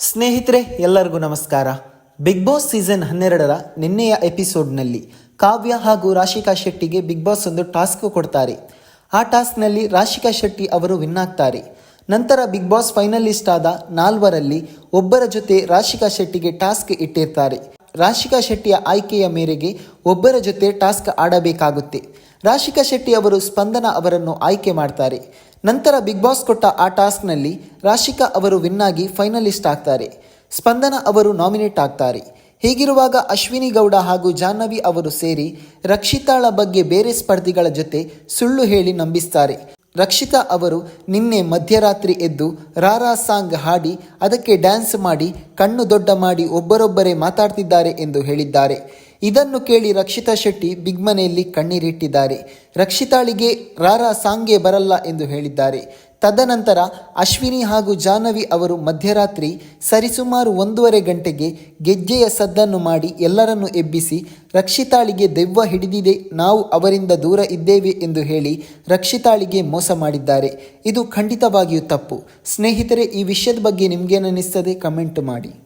ಸ್ನೇಹಿತರೆ, ಎಲ್ಲರಿಗೂ ನಮಸ್ಕಾರ. ಬಿಗ್ ಬಾಸ್ ಸೀಸನ್ ಹನ್ನೆರಡರ ನಿನ್ನೆಯ ಎಪಿಸೋಡ್ನಲ್ಲಿ ಕಾವ್ಯ ಹಾಗೂ ರಾಶಿಕಾ ಶೆಟ್ಟಿಗೆ ಬಿಗ್ ಬಾಸ್ ಒಂದು ಟಾಸ್ಕ್ ಕೊಡ್ತಾರೆ. ಆ ಟಾಸ್ಕ್ನಲ್ಲಿ ರಾಶಿಕಾ ಶೆಟ್ಟಿ ಅವರು ವಿನ್ ಆಗ್ತಾರೆ. ನಂತರ ಬಿಗ್ ಬಾಸ್ ಫೈನಲಿಸ್ಟ್ ಆದ ನಾಲ್ವರಲ್ಲಿ ಒಬ್ಬರ ಜೊತೆ ರಾಶಿಕಾ ಶೆಟ್ಟಿಗೆ ಟಾಸ್ಕ್ ಇಟ್ಟಿರ್ತಾರೆ. ರಾಶಿಕಾ ಶೆಟ್ಟಿಯ ಆಯ್ಕೆಯ ಮೇರೆಗೆ ಒಬ್ಬರ ಜೊತೆ ಟಾಸ್ಕ್ ಆಡಬೇಕಾಗುತ್ತೆ. ರಾಶಿಕಾ ಶೆಟ್ಟಿ ಅವರು ಸ್ಪಂದನ ಅವರನ್ನು ಆಯ್ಕೆ ಮಾಡ್ತಾರೆ. ನಂತರ ಬಿಗ್ ಬಾಸ್ ಕೊಟ್ಟ ಆ ಟಾಸ್ಕ್ನಲ್ಲಿ ರಾಶಿಕಾ ಅವರು ವಿನ್ ಆಗಿ ಫೈನಲಿಸ್ಟ್ ಆಗ್ತಾರೆ. ಸ್ಪಂದನ ಅವರು ನಾಮಿನೇಟ್ ಆಗ್ತಾರೆ. ಹೀಗಿರುವಾಗ ಅಶ್ವಿನಿ ಗೌಡ ಹಾಗೂ ಜಾಹ್ನವಿ ಅವರು ಸೇರಿ ರಕ್ಷಿತಾಳ ಬಗ್ಗೆ ಬೇರೆ ಸ್ಪರ್ಧಿಗಳ ಜೊತೆ ಸುಳ್ಳು ಹೇಳಿ ನಂಬಿಸ್ತಾರೆ. ರಕ್ಷಿತಾ ಅವರು ನಿನ್ನೆ ಮಧ್ಯರಾತ್ರಿ ಎದ್ದು ರಾರಾ ಸಾಂಗ್ ಹಾಡಿ ಅದಕ್ಕೆ ಡ್ಯಾನ್ಸ್ ಮಾಡಿ ಕಣ್ಣು ದೊಡ್ಡ ಮಾಡಿ ಒಬ್ಬರೊಬ್ಬರೇ ಮಾತಾಡ್ತಿದ್ದಾರೆ ಎಂದು ಹೇಳಿದ್ದಾರೆ. ಇದನ್ನು ಕೇಳಿ ರಕ್ಷಿತಾ ಶೆಟ್ಟಿ ಬಿಗ್ ಮನೆಯಲ್ಲಿ ಕಣ್ಣೀರಿಟ್ಟಿದ್ದಾರೆ. ರಕ್ಷಿತಾಳಿಗೆ ರಾರಾ ಸಾಂಗೇ ಬರಲ್ಲ ಎಂದು ಹೇಳಿದ್ದಾರೆ. ತದನಂತರ ಅಶ್ವಿನಿ ಹಾಗೂ ಜಾಹ್ನವಿ ಅವರು ಮಧ್ಯರಾತ್ರಿ ಸರಿಸುಮಾರು ಒಂದೂವರೆ ಗಂಟೆಗೆ ಗೆಜ್ಜೆಯ ಸದ್ದನ್ನು ಮಾಡಿ ಎಲ್ಲರನ್ನು ಎಬ್ಬಿಸಿ, ರಕ್ಷಿತಾಳಿಗೆ ದೆವ್ವ ಹಿಡಿದಿದೆ, ನಾವು ಅವರಿಂದ ದೂರ ಇದ್ದೇವೆ ಎಂದು ಹೇಳಿ ರಕ್ಷಿತಾಳಿಗೆ ಮೋಸ ಮಾಡಿದ್ದಾರೆ. ಇದು ಖಂಡಿತವಾಗಿಯೂ ತಪ್ಪು. ಸ್ನೇಹಿತರೆ, ಈ ವಿಷಯದ ಬಗ್ಗೆ ನಿಮಗೇನಿಸ್ತದೆ ಕಮೆಂಟ್ ಮಾಡಿ.